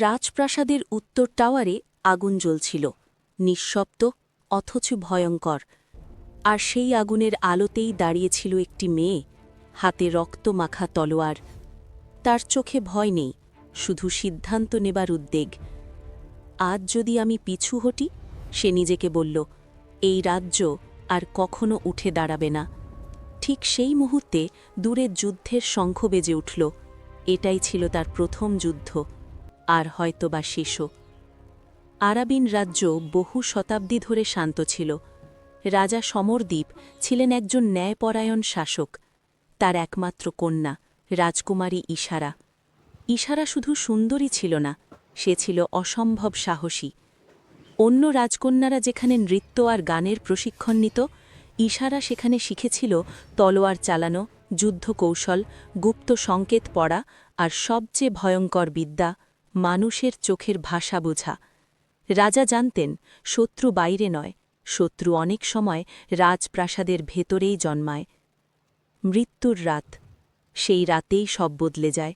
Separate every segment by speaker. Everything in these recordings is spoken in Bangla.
Speaker 1: রাজপ্রাসাদের উত্তর টাওয়ারে আগুন জ্বলছিল, নিঃশব্দ, অথচ ভয়ঙ্কর। আর সেই আগুনের আলোতেই দাঁড়িয়েছিল একটি মেয়ে, হাতে রক্ত মাখা তলোয়ার। তার চোখে ভয় নেই, শুধু সিদ্ধান্ত নেবার উদ্বেগ। আজ যদি আমি পিছু হটি, সে নিজেকে বলল, এই রাজ্য আর কখনো উঠে দাঁড়াবে না। ঠিক সেই মুহূর্তে দূরে যুদ্ধের শঙ্খ বেজে উঠল। এটাই ছিল তার প্রথম যুদ্ধ। আর হয়তোবা শিশু। আরাবিন রাজ্য বহু শতাব্দী ধরে শান্ত ছিল। রাজা সমরদ্বীপ ছিলেন একজন ন্যায়পরায়ণ শাসক। তার একমাত্র কন্যা, রাজকুমারী ইশারা। ইশারা শুধু সুন্দরী ছিল না, সে ছিল অসম্ভব সাহসী। অন্য রাজকন্যারা যেখানে নৃত্য আর গানের প্রশিক্ষণ নিত, ইশারা সেখানে শিখেছিল তলোয়ার চালানো যুদ্ধ কৌশল গুপ্ত সংকেত পড়া আর সবচেয়ে ভয়ঙ্কর বিদ্যা মানুষের চোখের ভাষা বোঝা। রাজা জানতেন, শত্রু বাইরে নয়, শত্রু অনেক সময় রাজপ্রাসাদের ভেতরেই জন্মায়। মৃত্যুর রাত, সেই রাতেই সব বদলে যায়।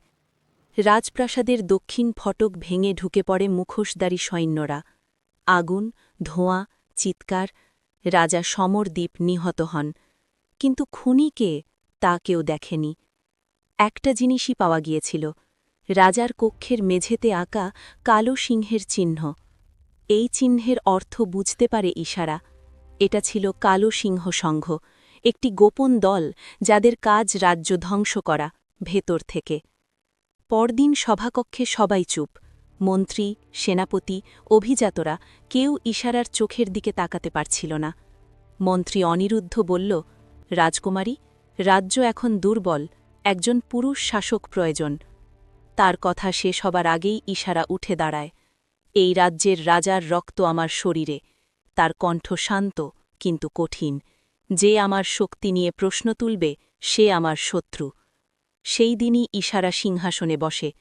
Speaker 1: রাজপ্রাসাদের দক্ষিণ ফটক ভেঙে ঢুকে পড়ে মুখোশদারী সৈন্যরা। আগুন, ধোঁয়া, চিৎকার, রাজা সমরদ্বীপ নিহত হন। কিন্তু খুনি কে তা কেউ দেখেনি। একটা জিনিসই পাওয়া গিয়েছিল রাজার কক্ষের মেঝেতে আঁকা কালো সিংহের চিহ্ন। এই চিহ্নের অর্থ বুঝতে পারে ইশারা। এটা ছিল কালো সিংহ সংঘ, একটি গোপন দল যাদের কাজ রাজ্য ধ্বংস করা, ভেতর থেকে। পরদিন সভাকক্ষে সবাই চুপ। মন্ত্রী, সেনাপতি, অভিজাতরা কেউ ইশারার চোখের দিকে তাকাতে পারছিল না। মন্ত্রী অনিরুদ্ধ বলল, রাজকুমারী, রাজ্য এখন দুর্বল, একজন পুরুষ শাসক প্রয়োজন। তার কথা শেষ হবার আগেই ইশারা উঠে দাঁড়ায়। এই রাজ্যের রাজার রক্ত আমার শরীরে। তার কণ্ঠ শান্ত, কিন্তু কঠিন। যে আমার শক্তি নিয়ে প্রশ্ন তুলবে, সে আমার শত্রু। সেই দিনই ইশারা সিংহাসনে বসে।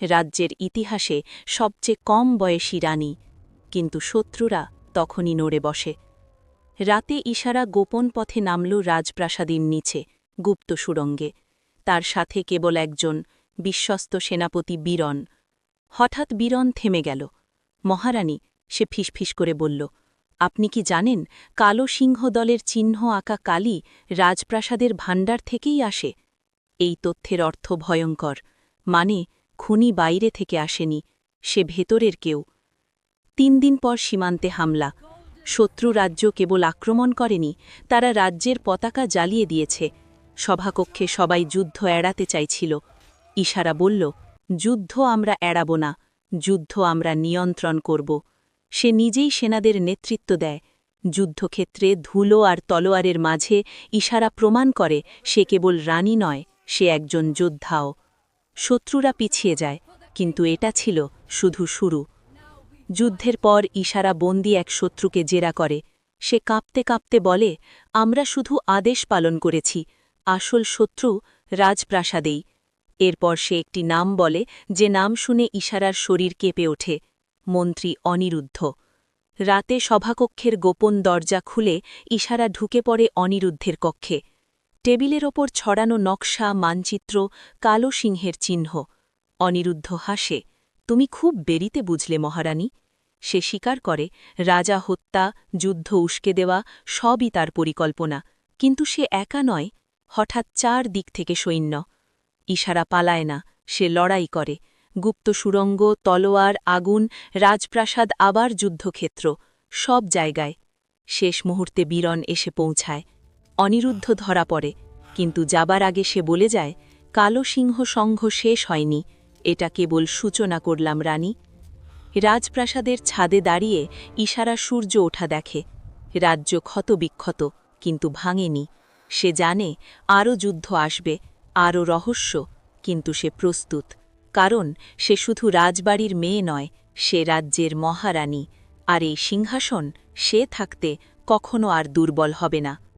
Speaker 1: রাজ্যের ইতিহাসে সবচেয়ে কম বয়সী রানী। কিন্তু শত্রুরা তখনই নড়ে বসে। রাতে ইশারা গোপন পথে নামল রাজপ্রাসাদীর নিচে, গুপ্ত সুরঙ্গে তার সাথে কেবল একজন বিশ্বস্ত সেনাপতি বীরন। হঠাৎ বীরন থেমে গেল। মহারানী, সে ফিসফিস করে বলল, আপনি কি জানেন, কালো সিংহ দলের চিহ্ন আঁকা কালি রাজপ্রাসাদের ভাণ্ডার থেকেই আসে? এই তথ্যের অর্থ ভয়ঙ্কর। মানে খুনি বাইরে থেকে আসেনি, সে ভেতরের কেউ। তিন দিন পর সীমান্তে হামলা। শত্রু রাজ্য কেবল আক্রমণ করেনি, তারা রাজ্যের পতাকা জ্বালিয়ে দিয়েছে। সভাকক্ষে সবাই যুদ্ধ এড়াতে চাইছিল। ইশারা বলল, যুদ্ধ আমরা এড়াব না, যুদ্ধ আমরা নিয়ন্ত্রণ করব। সে নিজেই সেনাদের নেতৃত্ব দেয়। যুদ্ধক্ষেত্রে ধুলো আর তলোয়ারের মাঝে ইশারা প্রমাণ করে, সে কেবল রানী নয়, সে একজন যোদ্ধাও। শত্রুরা পিছিয়ে যায়, কিন্তু এটা ছিল শুধু শুরু। যুদ্ধের পর ইশারা বন্দি এক শত্রুকে জেরা করে। সে কাঁপতে কাঁপতে বলে, আমরা শুধু আদেশ পালন করেছি, আসল শত্রু রাজপ্রাসাদেই। এরপর সে একটি নাম বলে, যে নাম শুনে ইশারার শরীর কেঁপে ওঠে। মন্ত্রী অনিরুদ্ধ। রাতে সভাকক্ষের গোপন দরজা খুলে ইশারা ঢুকে পড়ে অনিরুদ্ধের কক্ষে। টেবিলের ওপর ছড়ানো নকশা, মানচিত্র, কালো সিংহের চিহ্ন। অনিরুদ্ধ হাসে, তুমি খুব বেরিতে বুঝলে মহারানী সে স্বীকার করে, রাজা হত্যা, যুদ্ধ উস্কে দেওয়া, সবই তার পরিকল্পনা। কিন্তু সে একা নয়, হঠাৎ চার দিক থেকে সৈন্য। ইশারা পালায় না, সে লড়াই করে। গুপ্ত সুরঙ্গ, তলোয়ার, আগুন, রাজপ্রাসাদ, আবার যুদ্ধক্ষেত্র, সব জায়গায়। শেষ মুহূর্তে বীরন এসে পৌঁছায়। অনিরুদ্ধ ধরা পড়ে, কিন্তু যাবার আগে সে বলে যায়, কালো সিংহ সংঘ শেষ হয়নি, এটা কেবল সূচনা করলাম রানী। রাজপ্রাসাদের ছাদে দাঁড়িয়ে ইশারা সূর্য ওঠা দেখে। রাজ্য ক্ষতবিক্ষত, কিন্তু ভাঙেনি। সে জানে আরও যুদ্ধ আসবে। আরও রহস্য, কিন্তু সে প্রস্তুত, কারণ সে শুধু রাজবাড়ির মেয়ে নয়, সে রাজ্যের মহারানী, আর এই সিংহাসন সে থাকতে কখনো আর দুর্বল হবে না।